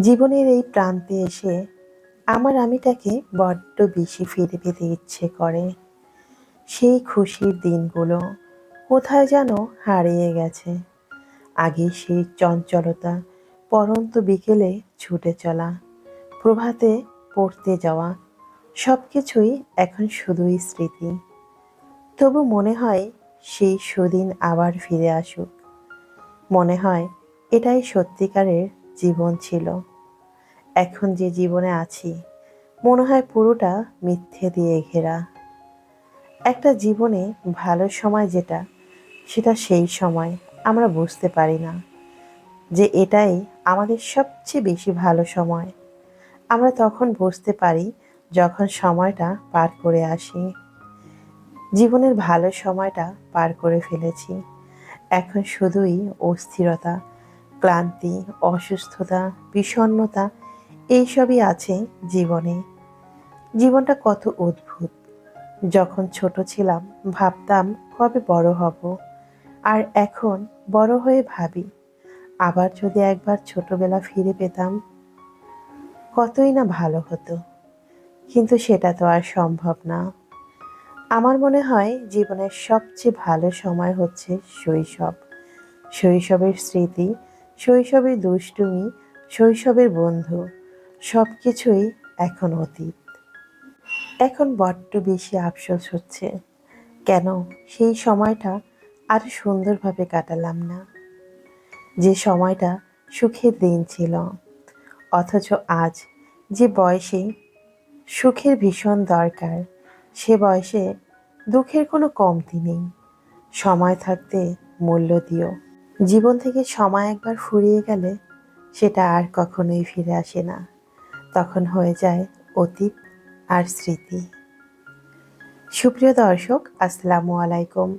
জীবনের এই প্রান্তে এসে আমার আমিটাকে বড্ড বেশি ফিরে পেতে ইচ্ছে করে। সেই খুশির দিনগুলো কোথায় যেন হারিয়ে গেছে। আগে সেই চঞ্চলতা পরন্ত বিকেলে ছুটে চলা, প্রভাতে পড়তে যাওয়া সব কিছুই এখন শুধুই স্মৃতি। তবু মনে হয় সেই সুদিন আবার ফিরে আসুক। মনে হয় এটাই সত্যিকারের জীবন ছিল। এখন যে জীবনে আছি, মনে হয় পুরোটা মিথ্যে দিয়ে ঘেরা। একটা জীবনে ভালো সময় যেটা, সেটা সেই সময়, আমরা বুঝতে পারি না। যে এটাই আমাদের সবচেয়ে বেশি ভালো সময়। আমরা তখন বুঝতে পারি যখন সময়টা পার করে আসি। জীবনের ভালো সময়টা পার করে ফেলেছি। এখন শুধুই অস্থিরতা ক্লান্তি, অসুস্থতা, বিষণ্ণতা, এইসবই আছে জীবনে। জীবনটা কত অদ্ভুত। যখন ছোট ছিলাম, ভাবতাম কবে বড় হব। আর এখন বড় হয়ে ভাবি, আবার যদি একবার ছোটবেলা ফিরে পেতাম, কতই না ভালো হতো। কিন্তু সেটা তো আর সম্ভব না। আমার মনে হয় জীবনের সবচেয়ে ভালো সময় হচ্ছে শৈশব। শৈশবের স্মৃতি শৈশবের দুষ্টুমি, শৈশবের বন্ধু সব কিছুই এখন অতীত। এখন বড্ড বেশি আফসোস হচ্ছে। কেন? সেই সময়টা আর সুন্দরভাবে কাটালাম না। যে সময়টা সুখের দিন ছিল, অথচ আজ যে বয়সে সুখের ভীষণ দরকার, সে বয়সে দুঃখের কোনো কমতি নেই। সময় থাকতে মূল্য দিও। জীবন থেকে সময় একবার ফুরিয়ে গেলে সেটা আর কখনোই ফিরে আসে না। তখন হয়ে যায় অতীত আর স্মৃতি। সুপ্রিয় দর্শক, আসসালামু আলাইকুম।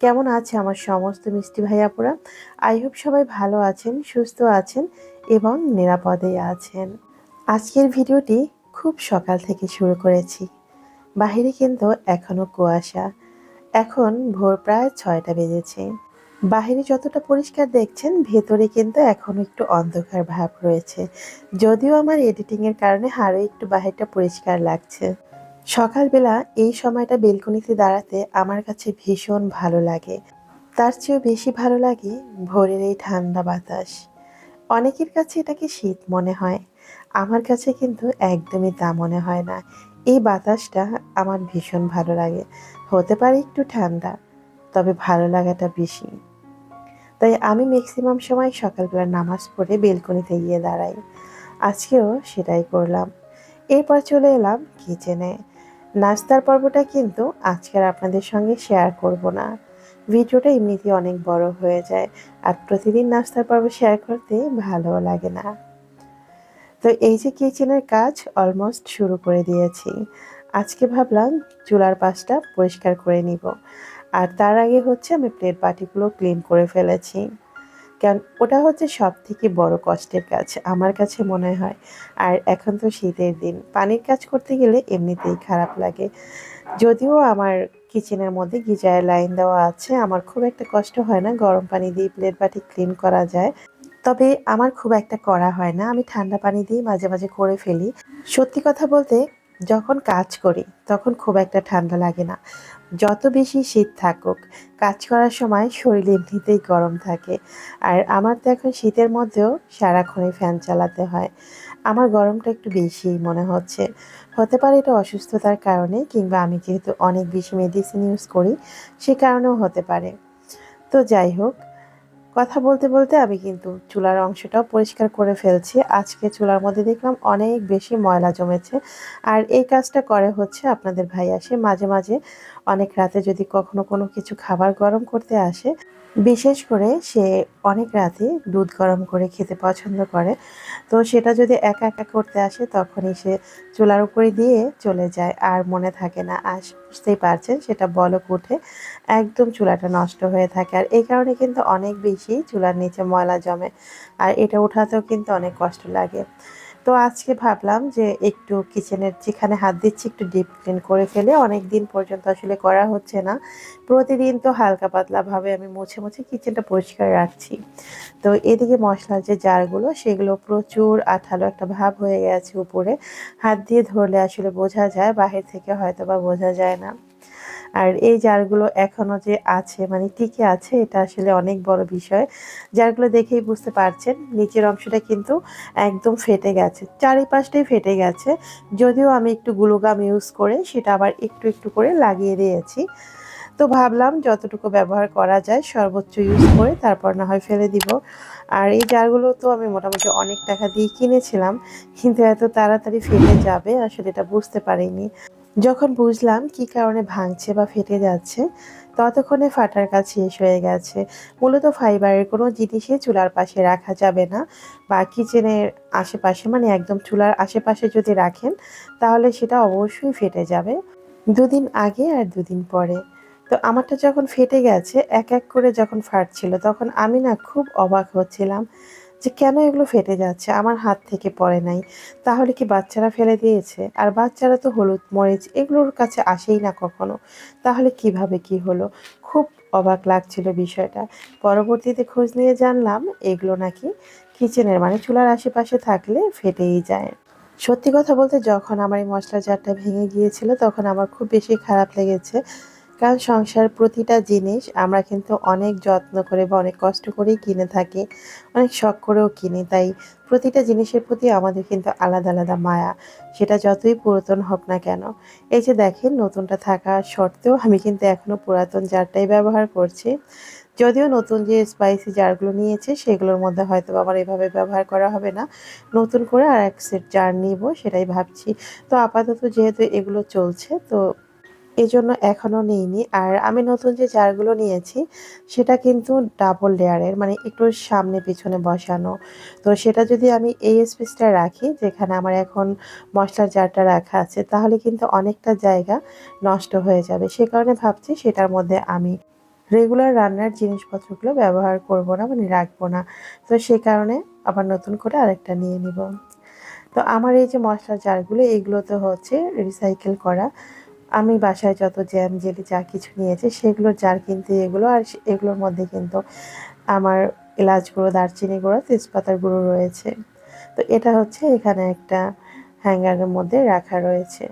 কেমন আছে আমার সমস্ত মিষ্টি ভাইয়াপুরা আই হোপ সবাই ভালো আছেন, সুস্থ আছেন এবং নিরাপদে আছেন। আজকের ভিডিওটি খুব সকাল থেকে শুরু করেছি। বাহিরে কিন্তু এখনও কুয়াশা। এখন ভোর প্রায় ছয়টা বেজেছে। বাহিরে যতটা পরিষ্কার দেখছেন, ভেতরে কিন্তু এখনও একটু অন্ধকার ভাব রয়েছে। যদিও আমার এডিটিংয়ের কারণে আরও একটু বাহিরটা পরিষ্কার লাগছে। সকালবেলা এই সময়টা বেলকনিতে দাঁড়াতে আমার কাছে ভীষণ ভালো লাগে। তার চেয়েও বেশি ভালো লাগে ভোরের এই ঠান্ডা বাতাস। অনেকের কাছে এটাকে শীত মনে হয়, আমার কাছে কিন্তু একদমই তা মনে হয় না। এই বাতাসটা আমার ভীষণ ভালো লাগে, হতে পারে একটু ঠান্ডা, তবে ভালো লাগাটা বেশি। তাই আমি ম্যাক্সিমাম সময় সকালবেলা নামাজ পড়ে বেলকনিতে গিয়ে দাঁড়াই। আজকেও সেটাই করলাম। এরপর চলে এলাম কিচেনে নাস্তার পর্বটা কিন্তু আজকের আপনাদের সঙ্গে শেয়ার করব না। ভিডিওটা এমনিতেই অনেক বড় হয়ে যায় আর প্রতিদিন নাস্তার পর্ব শেয়ার করতে ভালো লাগে না। তো এই যে কিচেনের কাজ অলমোস্ট শুরু করে দিয়েছি। আজকে ভাবলাম চুলার পাশটা পরিষ্কার করে নিব। আর তার আগে হচ্ছে আমি প্লেট বাটিগুলো ক্লিন করে ফেলেছি। কারণ ওটা হচ্ছে সব থেকে বড় কষ্টের কাজ, আমার কাছে মনে হয়। আর এখন তো শীতের দিন, পানির কাজ করতে গেলে এমনিতেই খারাপ লাগে। যদিও আমার কিচেনের মধ্যে গিজারের লাইন দেওয়া আছে, আমার খুব একটা কষ্ট হয় না গরম পানি দিয়ে প্লেট বাটি ক্লিন করা যায়। তবে আমার খুব একটা করা হয় না, আমি ঠান্ডা পানি দিয়ে মাঝে মাঝে করে ফেলি। সত্যি কথা বলতে, যখন কাজ করি, তখন খুব একটা ঠান্ডা লাগে না। যত বেশি শীত থাকুক, কাজ করার সময় শরীর এমনিতেই গরম থাকে। আর আমার তো এখন শীতের মধ্যেও সারাক্ষণই ফ্যান চালাতে হয়। আমার গরমটা একটু বেশিই মনে হচ্ছে। হতে পারে এটা অসুস্থতার কারণে কিংবা আমি যেহেতু অনেক বেশি মেডিসিন ইউজ করি, সে কারণেও হতে পারে। তো যাই হোক কথা বলতে বলতে আমি কিন্তু চুলার অংশটাও পরিষ্কার করে ফেলছি। আজকে চুলার মধ্যে দেখলাম অনেক বেশি ময়লা জমেছে। আর এই কাজটা করে হচ্ছে আপনাদের ভাই আসে মাঝে মাঝে অনেক রাতে যদি কখনো কোনো কিছু খাবার গরম করতে আসে বিশেষ করে সে অনেক রাতে দুধ গরম করে খেতে পছন্দ করে। তো সেটা যদি একা একা করতে আসে, তখনই সে চুলার উপরে দিয়ে চলে যায় আর মনে থাকে না। আর বুঝতেই পারছেন, সেটা বলক উঠে একদম চুলাটা নষ্ট হয়ে থাকে। আর এই কারণে কিন্তু অনেক বেশি চুলার নিচে ময়লা জমে। আর এটা উঠাতেও কিন্তু অনেক কষ্ট লাগে। তো আজকে ভাবলাম যে একটু কিচেনের যেখানে হাত দিচ্ছি একটু ডিপ ক্লিন করে ফেলে। অনেক দিন পর্যন্ত আসলে করা হচ্ছে না। প্রতিদিন তো হালকা পাতলাভাবে আমি মুছে মুছে কিচেনটা পরিষ্কার রাখছি। তো এদিকে মশলার যে জারগুলো, সেগুলো প্রচুর আঠালো একটা ভাব হয়ে গেছে উপরে। হাত দিয়ে ধরলে আসলে বোঝা যায়, বাহির থেকে হয়তো বা বোঝা যায় না। আর এই জারগুলো এখনও যে আছে মানে টিকে আছে, এটা আসলে অনেক বড় বিষয়। জারগুলো দেখেই বুঝতে পারছেন, নিচের অংশটা কিন্তু একদম ফেটে গেছে, চারিপাশটাই ফেটে গেছে। যদিও আমি একটু গ্লুগাম ইউজ করে সেটা আবার একটু একটু করে লাগিয়ে দিয়েছি। তো ভাবলাম যতটুকু ব্যবহার করা যায় সর্বোচ্চ ইউজ করে তারপর না হয় ফেলে দিব। আর এই জারগুলো তো আমি মোটামুটি অনেক টাকা দিয়ে কিনেছিলাম, কিন্তু এত তাড়াতাড়ি ফেটে যাবে, আসলে এটা বুঝতে পারিনি। যখন বুঝলাম কি কারণে ভাঙছে বা ফেটে যাচ্ছে, ততক্ষণে ফাটার কাজ শেষ হয়ে গেছে। মূলত ফাইবারের কোনো জিনিসই চুলার পাশে রাখা যাবে না বা কিচেনের আশেপাশে মানে একদম চুলার আশেপাশে যদি রাখেন, তাহলে সেটা অবশ্যই ফেটে যাবে দুদিন আগে আর দুদিন পরে। তো আমারটা যখন ফেটে গেছে, এক এক করে যখন ফাটছিল, তখন আমি না খুব অবাক হচ্ছিলাম। যে কেন এগুলো ফেটে যাচ্ছে? আমার হাত থেকে পড়ে নাই। তাহলে কি বাচ্চারা ফেলে দিয়েছে? আর বাচ্চারা তো হলুদ, মরিচ, এগুলোর কাছে আসেই না কখনো। তাহলে কীভাবে কি হলো? খুব অবাক লাগছিল বিষয়টা। পরবর্তীতে খোঁজ নিয়ে জানলাম, এগুলো নাকি কিচেনের মানে চুলার আশেপাশে থাকলে ফেটেই যায়। সত্যি কথা বলতে, যখন আমার এই মশলা জারটা ভেঙে গিয়েছিল, তখন আমার খুব বেশি খারাপ লেগেছে। কারণ সংসার প্রতিটা জিনিস আমরা কিন্তু অনেক যত্ন করে বা অনেক কষ্ট করেই কিনে থাকি, অনেক শখ করেও কিনি। তাই প্রতিটা জিনিসের প্রতি আমাদের কিন্তু আলাদা আলাদা মায়া, সেটা যতই পুরাতন হোক না কেন। এই যে দেখেন, নতুনটা থাকা সত্ত্বেও আমি কিন্তু এখনও পুরাতন জারটাই ব্যবহার করছি। যদিও নতুন যে স্পাইসি জারগুলো নিয়েছে, সেগুলোর মধ্যে হয়তো আমার এভাবে ব্যবহার করা হবে না। নতুন করে আর এক সেট জার নিব, সেটাই ভাবছি। তো আপাতত যেহেতু এগুলো চলছে, তো এই জন্য এখনও নিইনি। আর আমি নতুন যে জারগুলো নিয়েছি, সেটা কিন্তু ডাবল লেয়ারের মানে একটু সামনে পিছনে বসানো। তো সেটা যদি আমি এই স্পেসটা রাখি, যেখানে আমার এখন মশলার জারটা রাখা আছে, তাহলে কিন্তু অনেকটা জায়গা নষ্ট হয়ে যাবে। সে কারণে ভাবছি সেটার মধ্যে আমি রেগুলার রান্নার জিনিসপত্রগুলো ব্যবহার করব না মানে রাখব না। তো সে কারণে আবার নতুন করে আরেকটা নিয়ে নিব। তো আমার এই যে মশলার জারগুলো, এগুলো তো হচ্ছে রিসাইকেল করা। আমি বাসায় যত জ্যাম, জেলি যা কিছু নিয়েছি, সেগুলোর জার কিন্তু এগুলো, আর এগুলোর মধ্যে কিন্তু আমার এলাচ গুঁড়ো, দারচিনি গুঁড়ো, তেজপাতার গুঁড়ো রয়েছে। তো এটা হচ্ছে এখানে একটা হ্যাঙ্গারের মধ্যে রাখা রয়েছে।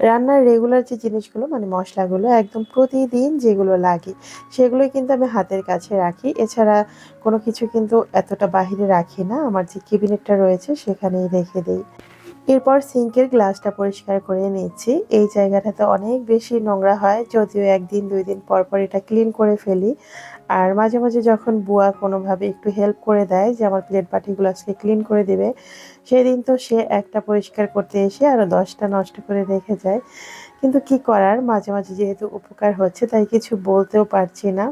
রান্নার রেগুলার যে জিনিসগুলো মানে মশলাগুলো, একদম প্রতিদিন যেগুলো লাগে, সেগুলোই কিন্তু আমি হাতের কাছে রাখি। এছাড়া কোনো কিছু কিন্তু এতটা বাহিরে রাখি না। আমার যে কেবিনেটটা রয়েছে, সেখানেই রেখে দিই। এরপর সিঙ্কের গ্লাসটা পরিষ্কার করে নিচ্ছি এই জায়গাটাতে অনেক বেশি নোংরা হয়, যদিও একদিন, দুই দিন পর পর এটা ক্লিন করে ফেলি। আর মাঝে মাঝে যখন বুয়া কোনোভাবে একটু হেল্প করে দেয় যে, আমার প্লেট বাটিগুলো আজকে ক্লিন করে দিবে, সেদিন তো সে একটা পরিষ্কার করতে এসে আরও দশটা নষ্ট করে রেখে যায়। কিন্তু কি করার? মাঝে মাঝে যেহেতু উপকার হচ্ছে, তাই কিছু বলতেও পারছি না।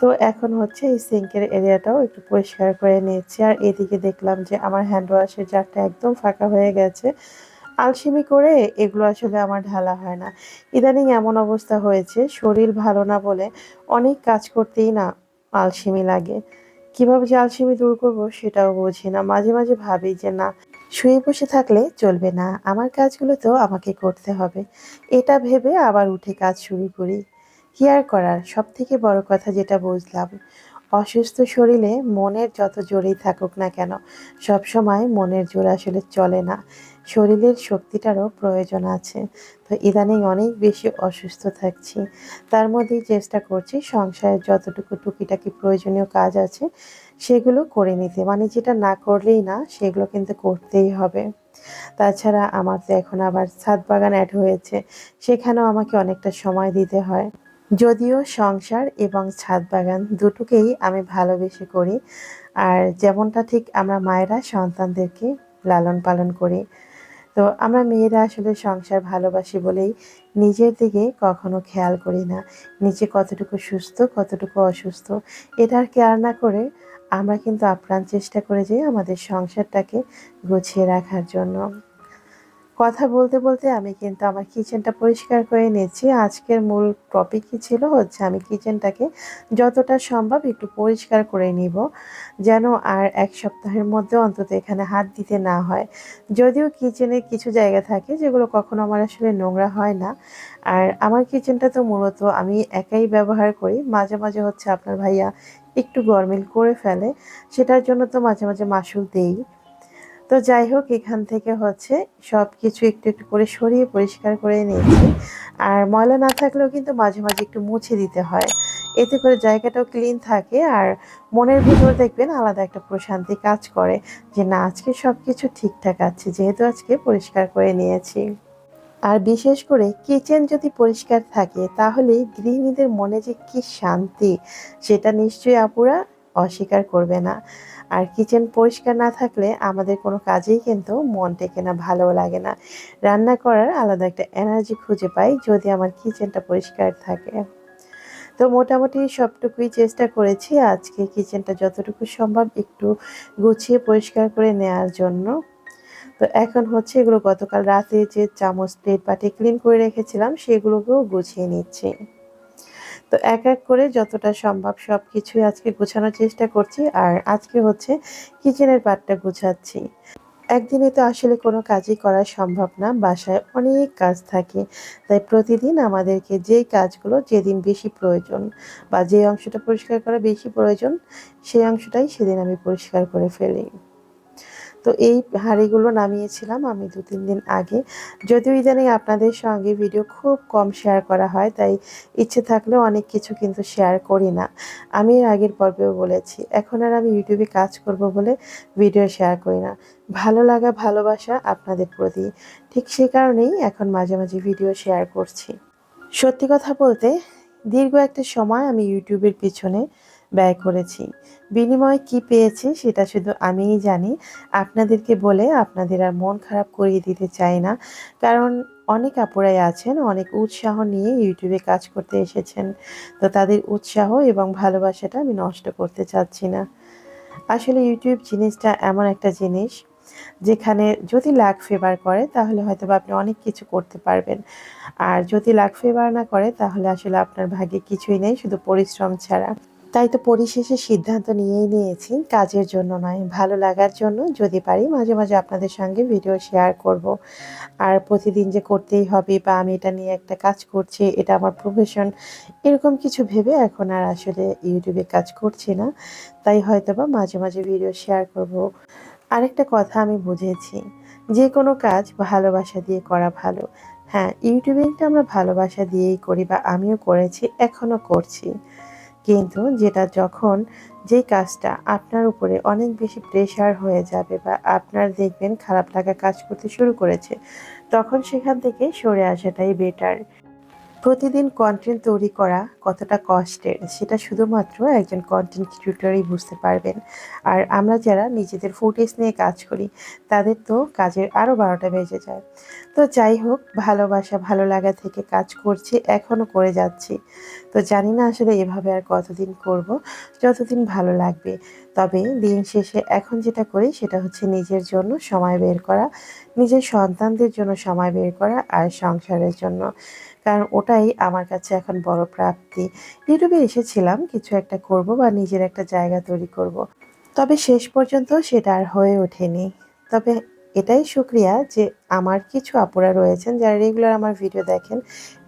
তো এখন হচ্ছে এই সিঙ্কের এরিয়াটাও একটু পরিষ্কার করে নিচ্ছি আর এদিকে দেখলাম যে আমার হ্যান্ড ওয়াশের জারটা একদম ফাঁকা হয়ে গেছে। আলসেমি করে এগুলো আসলে আমার ঢালা হয় না। ইদানিং এমন অবস্থা হয়েছে, শরীর ভালো না বলে অনেক কাজ করতেই না আলসেমি লাগে। কীভাবে যে আলসেমি দূর করব সেটাও বুঝি না। মাঝে মাঝে ভাবি যে না, শুয়ে বসে থাকলে চলবে না। আমার কাজগুলো তো আমাকে করতে হবে। এটা ভেবে আবার উঠে কাজ শুরু করি। কি আর করার সব থেকে বড় কথা যেটা বুঝলাম, অসুস্থ শরীরে মনের যত জোরেই থাকুক না কেন সব সময় মনের জোর আসলে চলে না। শরীরের শক্তিটারও প্রয়োজন আছে। তো ইদানিং অনেক বেশি অসুস্থ থাকছি। তার মধ্যেই চেষ্টা করছি সংসারের যতটুকু টুকিটাকি প্রয়োজনীয় কাজ আছে, সেগুলো করে নিতে। মানে যেটা না করলেই না, সেগুলো কিন্তু করতেই হবে। তাছাড়া আমার তো এখন আবার ছাদ বাগান অ্যাড হয়েছে। সেখানেও আমাকে অনেকটা সময় দিতে হয়। যদিও সংসার এবং ছাদ বাগান দুটোকেই আমি ভালোবেসে করি, আর যেমনটা ঠিক আমরা মায়েরা সন্তানদেরকে লালন পালন করি। তো আমরা মেয়েরা আসলে সংসার ভালোবাসি বলেই নিজের দিকে কখনো খেয়াল করি না। নিজে কতটুকু সুস্থ, কতটুকু অসুস্থ, এটা আর কেয়ার না করে আমরা কিন্তু আপ্রাণ চেষ্টা করে যাই আমাদের সংসারটাকে গুছিয়ে রাখার জন্য। কথা বলতে বলতে আমি কিন্তু আমার কিচেনটা পরিষ্কার করে নিয়েছি। আজকের মূল টপিকই ছিল? হচ্ছে আমি কিচেনটাকে যতটা সম্ভব একটু পরিষ্কার করে নিব, যেন আর এক সপ্তাহের মধ্যে অন্তত এখানে হাত দিতে না হয়। যদিও কিচেনে কিছু জায়গা থাকে যেগুলো কখনো আমার আসলে নোংরা হয় না। আর আমার কিচেনটা তো মূলত আমি একাই ব্যবহার করি। মাঝে মাঝে হচ্ছে আপনার ভাইয়া একটু গরমিল করে ফেলে। সেটার জন্য তো মাঝে মাঝে মাসুল দেই। তো যাই হোক, এখান থেকে হচ্ছে সব কিছু একটু একটু করে সরিয়ে পরিষ্কার করে নিয়েছি। আর ময়লা না থাকলেও কিন্তু মাঝে মাঝে একটু মুছে দিতে হয়। এতে করে জায়গাটাও ক্লিন থাকে আর মনের ভিতর দেখবেন আলাদা একটা প্রশান্তি কাজ করে যে, না, আজকে সব কিছু ঠিকঠাক আছে, যেহেতু আজকে পরিষ্কার করে নিয়েছি। আর বিশেষ করে কিচেন যদি পরিষ্কার থাকে তাহলে গৃহিণীদের মনে যে কি শান্তি, সেটা নিশ্চয়ই আপুরা অস্বীকার করবে না। আর কিচেন পরিষ্কার না থাকলে আমাদের কোনো কাজেই কিন্তু মন টেকে না ভালো লাগে না। রান্না করার আলাদা একটা এনার্জি খুঁজে পাই যদি আমার কিচেনটা পরিষ্কার থাকে। তো মোটামুটি সবটুকুই চেষ্টা করেছি আজকে কিচেনটা যতটুকু সম্ভব একটু গুছিয়ে পরিষ্কার করে নেওয়ার জন্য। তো এখন হচ্ছে এগুলো গতকাল রাতে যে চামচ প্লেট বাটি ক্লিন করে রেখেছিলাম সেগুলোকেও গুছিয়ে নিচ্ছি। তো এক এক করে যতটা সম্ভব সব কিছুই আজকে গোছানোর চেষ্টা করছি আর আজকে হচ্ছে কিচেনের পার্টটা গুছাচ্ছি। একদিনে তো আসলে কোনো কাজই করা সম্ভব না, বাসায় অনেক কাজ থাকে। তাই প্রতিদিন আমাদেরকে যেই কাজগুলো যেদিন বেশি প্রয়োজন বা যে অংশটা পরিষ্কার করা বেশি প্রয়োজন, সেই অংশটাই সেদিন আমি পরিষ্কার করে ফেলি। তো এই হাঁড়িগুলো নামিয়েছিলাম আমি দু তিন দিন আগে। যদিও ইদানিং আপনাদের সঙ্গে ভিডিও খুব কম শেয়ার করা হয়, তাই ইচ্ছে থাকলেও অনেক কিছু কিন্তু শেয়ার করি না। আমি আগের পর্বেও বলেছি, এখন আর আমি ইউটিউবে কাজ করব বলে ভিডিও শেয়ার করি না। ভালো লাগা, ভালোবাসা আপনাদের প্রতি। ঠিক সে কারণেই এখন মাঝে মাঝে ভিডিও শেয়ার করছি। সত্যি কথা বলতে, দীর্ঘ একটা সময় আমি ইউটিউবের পিছনে ব্যয় করেছি। বিনিময়ে কি পেয়েছি সেটা শুধু আমিই জানি। আপনাদেরকে বলে আপনাদের আর মন খারাপ করিয়ে দিতে চাই না। কারণ অনেক আপুরাই আছেন, অনেক উৎসাহ নিয়ে ইউটিউবে কাজ করতে এসেছেন। তো তাদের উৎসাহ এবং ভালোবাসাটা আমি নষ্ট করতে চাচ্ছি না। আসলে ইউটিউব জিনিসটা এমন একটা জিনিস যেখানে যদি লাক ফেভার করে, তাহলে হয়তো আপনি অনেক কিছু করতে পারবেন। আর যদি লাখ ফেভার না করে, তাহলে আসলে আপনার ভাগ্যে কিছুই নেই, শুধু পরিশ্রম ছাড়া। তাই তো পরিশেষে সিদ্ধান্ত নিয়েই নিয়েছি, কাজের জন্য নয়, ভালো লাগার জন্য যদি পারি মাঝে মাঝে আপনাদের সঙ্গে ভিডিও শেয়ার করব। আর প্রতিদিন যে করতেই হবে বা আমি এটা নিয়ে একটা কাজ করছি, এটা আমার প্রফেশন এরকম কিছু ভেবে এখন আর আসলে ইউটিউবে কাজ করছি না। তাই হয়তো বা মাঝে মাঝে ভিডিও শেয়ার করব। আরেকটা কথা আমি বুঝেছি, যে কোনো কাজ ভালোবাসা দিয়ে করা ভালো। হ্যাঁ ইউটিউবিংটা আমরা ভালোবাসা দিয়েই করি বা আমিও করেছি এখনও করছি। কিন্তু যেটা যখন যে কাজটা আপনার উপরে অনেক বেশি প্রেশার হয়ে যাবে বা আপনার দেখবেন খারাপ লাগা কাজ করতে শুরু করেছে, তখন সেখান থেকে সরে আসাটাই বেটার প্রতিদিন কন্টেন্ট তৈরি করা কতটা কষ্টের সেটা শুধুমাত্র একজন কন্টেন্ট ক্রিয়েটরই বুঝতে পারবেন। আর আমরা যারা নিজেদের ফুটেজ নিয়ে কাজ করি, তাদের তো কাজের আরও বারোটা বেজে যায়। তো যাই হোক, ভালোবাসা ভালো লাগা থেকে কাজ করছি, এখনও করে যাচ্ছি। তো জানি না আসলে এভাবে আর কতদিন করব, যতদিন ভালো লাগবে। তবে দিন শেষে এখন যেটা করি সেটা হচ্ছে নিজের জন্য সময় বের করা, নিজের সন্তানদের জন্য সময় বের করা আর সংসারের জন্য। কারণ ওটাই আমার কাছে এখন বড় প্রাপ্তি। ইউটিউবে এসেছিলাম, কিছু একটা করব বা নিজের একটা জায়গা তৈরি করব। তবে শেষ পর্যন্ত সেটা আর হয়ে ওঠেনি। তবে এটাই শুক্রিয়া যে আমার কিছু আপুরা রয়েছেন যারা রেগুলার আমার ভিডিও দেখেন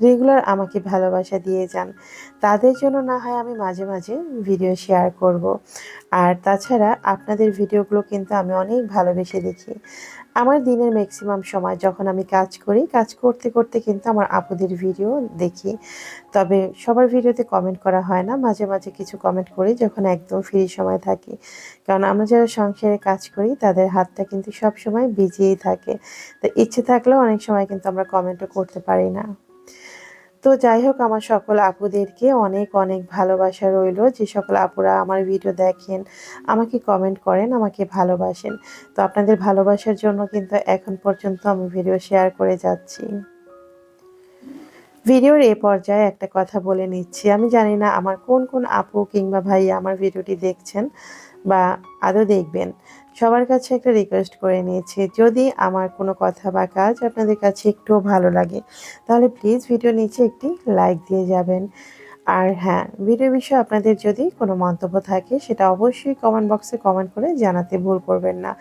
রেগুলার আমাকে ভালোবাসা দিয়ে যান তাদের জন্য না হয় আমি মাঝে মাঝে ভিডিও শেয়ার করব। আর তাছাড়া আপনাদের ভিডিওগুলো কিন্তু আমি অনেক ভালোবেসে দেখি আমার দিনের ম্যাক্সিমাম সময় যখন আমি কাজ করি, কাজ করতে করতে কিন্তু আমার আপুদের ভিডিও দেখি। তবে সবার ভিডিওতে কমেন্ট করা হয় না। মাঝে মাঝে কিছু কমেন্ট করি যখন একদম ফ্রি সময় থাকি। কারণ আমরা যারা সংসারে কাজ করি, তাদের হাতটা কিন্তু সব সময় বিজিয়েই থাকে। তো ইচ্ছে থাকলেও অনেক সময় কিন্তু আমরা কমেন্টও করতে পারি না। তো যাই হোক, আমার সকল আপুদেরকে অনেক অনেক ভালোবাসা রইল। যে সকল আপুরা আমার ভিডিও দেখেন, আমাকে কমেন্ট করেন, আমাকে ভালোবাসেন। তো আপনাদের ভালোবাসার জন্য কিন্তু এখন পর্যন্ত আমি ভিডিও শেয়ার করে যাচ্ছি। ভিডিওর এ পর্যায়ে একটা কথা বলে নিচ্ছি। আমি জানি না আমার কোন কোন আপু কিংবা ভাই আমার ভিডিওটি দেখছেন। বা আদৌ দেখবেন, সবার কাছে একটা রিকোয়েস্ট করে নিয়েছি। যদি আমার কোনো কথা বা কাজ আপনাদের কাছে একটুও ভালো লাগে, তাহলে প্লিজ ভিডিও নিচে একটি লাইক দিয়ে যাবেন। আর হ্যাঁ ভিডিও বিষয়ে আপনাদের যদি কোনো মন্তব্য থাকে, সেটা অবশ্যই কমেন্ট বক্সে কমেন্ট করে জানাতে ভুল করবেন না।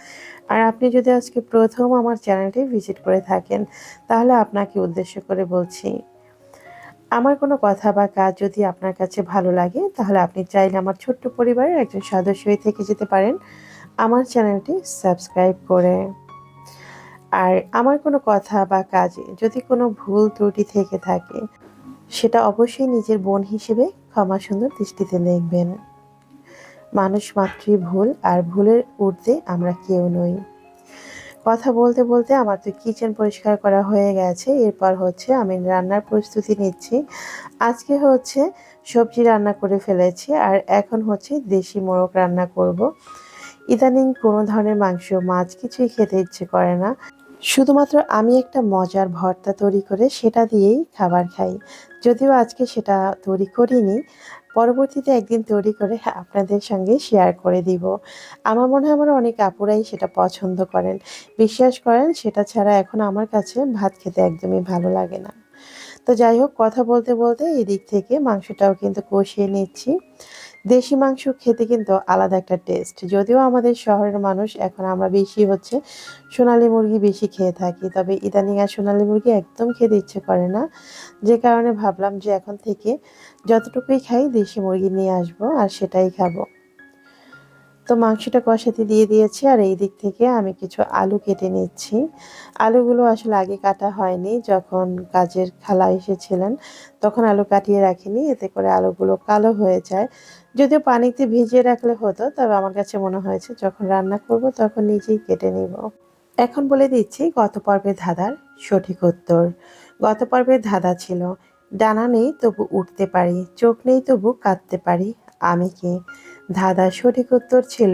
আর আপনি যদি আজকে প্রথম আমার চ্যানেলটি ভিজিট করে থাকেন, তাহলে আপনাকে উদ্দেশ্য করে বলছি আমার কোনো কথা বা কাজ যদি আপনার কাছে ভালো লাগে, তাহলে আপনি চাইলে আমার ছোট্ট পরিবারের একজন সদস্য হয়ে থেকে যেতে পারেন। আমার চ্যানেলটি সাবস্ক্রাইব করে। আর আমার কোনো কথা বা কাজে যদি কোনো ভুল ত্রুটি থেকে থাকে, সেটা অবশ্যই নিজের বোন হিসেবে ক্ষমা সুন্দর দৃষ্টিতে দেখবেন। মানুষ মাত্রই ভুল, আর ভুলের ঊর্ধ্বে আমরা কেউ নই। কথা বলতে বলতে আমার তো কিচেন পরিষ্কার করা হয়ে গেছে। এরপর হচ্ছে আমি রান্নার প্রস্তুতি নিচ্ছি। আজকে হচ্ছে সবজি রান্না করে ফেলেছি আর এখন হচ্ছে দেশি মোরগ রান্না করব। ইদানিং কোনো ধরনের মাংস, মাছ কিছুই খেতে ইচ্ছে করে না। শুধুমাত্র আমি একটা মজার ভর্তা তৈরি করে সেটা দিয়েই খাবার খাই। যদিও আজকে সেটা তৈরি করিনি। পরবর্তীতে একদিন তৈরি করে আপনাদের সঙ্গে শেয়ার করে দিব। আমার মনে হয় আমার অনেক আপুরাই সেটা পছন্দ করেন। বিশ্বাস করেন, সেটা ছাড়া এখন আমার কাছে ভাত খেতে একদমই ভালো লাগে না। তো যাই হোক, কথা বলতে বলতে এদিক দিক থেকে মাংসটাও কিন্তু কষিয়ে নিচ্ছি। দেশি মাংস খেতে কিন্তু আলাদা একটা টেস্ট যদিও আমাদের শহরের মানুষ এখন আমরা বেশি হচ্ছে সোনালি মুরগি বেশি খেয়ে থাকি, তবে ইদানিং আর সোনালি মুরগি একদম খেতে ইচ্ছে করে না। যে কারণে ভাবলাম যে এখন থেকে যতটুকুই খাই দেশি মুরগি নিয়ে আসব আর সেটাই খাব। তো মাংসটা কষাতে দিয়ে দিয়েছি আর এই দিক থেকে আমি কিছু আলু কেটে নিচ্ছি। আলুগুলো আসলে আগে কাটা হয়নি, যখন কাজের খালা এসেছিলেন তখন আলু কাটিয়ে রাখিনি, এতে করে আলুগুলো কালো হয়ে যায়। যদিও পানিতে ভিজিয়ে রাখলে হতো, তবে আমার কাছে মনে হয়েছে যখন রান্না করব তখন নিজেই কেটে নিব। এখন বলে দিচ্ছি, গত পর্বের ধাঁধার সঠিক উত্তর। গত পর্বের ধাঁধা ছিল, ডানা নেই তবু উঠতে পারি, চোখ নেই তবু কাঁদতে পারি, আমি কি? ধাঁধার সঠিক উত্তর ছিল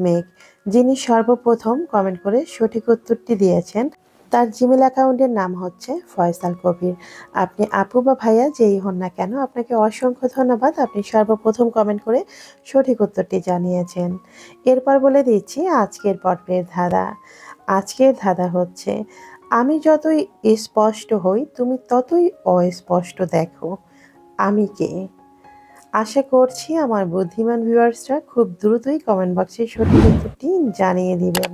মেঘ, যিনি সর্বপ্রথম কমেন্ট করে সঠিক উত্তরটি দিয়েছেন। তার জিমেল অ্যাকাউন্টের নাম হচ্ছে ফয়সাল কবির। আপনি আপু বা ভাইয়া যেই হন না কেন, আপনাকে অসংখ্য ধন্যবাদ। আপনি সর্বপ্রথম কমেন্ট করে সঠিক উত্তরটি জানিয়েছেন। এরপর বলে দিচ্ছি আজকের পর্বের ধাঁধা। আজকের ধাঁধা হচ্ছে, আমি যতই স্পষ্ট হই, তুমি ততই অস্পষ্ট দেখো। আমি কে? আশা করছি আমার বুদ্ধিমান ভিউয়ার্সরা খুব দ্রুতই কমেন্ট বক্সে সঠিক উত্তরটি জানিয়ে দিবেন।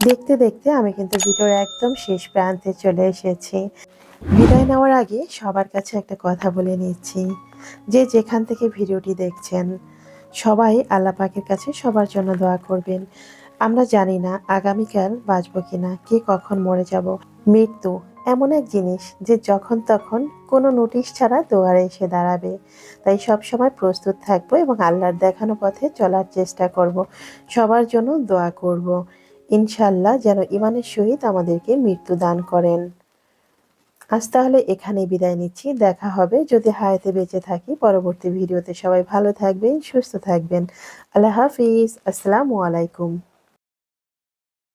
দেখতে দেখতে আমি কিন্তু ভিডিওর একদম শেষ প্রান্তে চলে এসেছি। বিদায় নেওয়ার আগে সবার কাছে একটা কথা বলে নিচ্ছি। যে যেখান থেকে ভিডিওটি দেখছেন, সবাই আল্লাহ পাকের কাছে সবার জন্য দোয়া করবেন। আমরা জানি না আগামীকাল বাঁচবো কিনা, কে কখন মরে যাব, মৃত্যু এমন এক জিনিস যে যখন তখন কোনো নোটিশ ছাড়া দোয়ারে এসে দাঁড়াবে। তাই সব সময় প্রস্তুত থাকব এবং আল্লাহর দেখানো পথে চলার চেষ্টা করব। সবার জন্য দোয়া করব। ইনশাল্লাহ যেন ইমানের সহিত আমাদেরকে মৃত্যু দান করেন। আজ তাহলে এখানে বিদায় নিচ্ছি। দেখা হবে যদি হায়াতে বেঁচে থাকি। পরবর্তী ভিডিওতে সবাই ভালো থাকবেন, সুস্থ থাকবেন। আল্লাহ হাফিজ। আসসালামু আলাইকুম।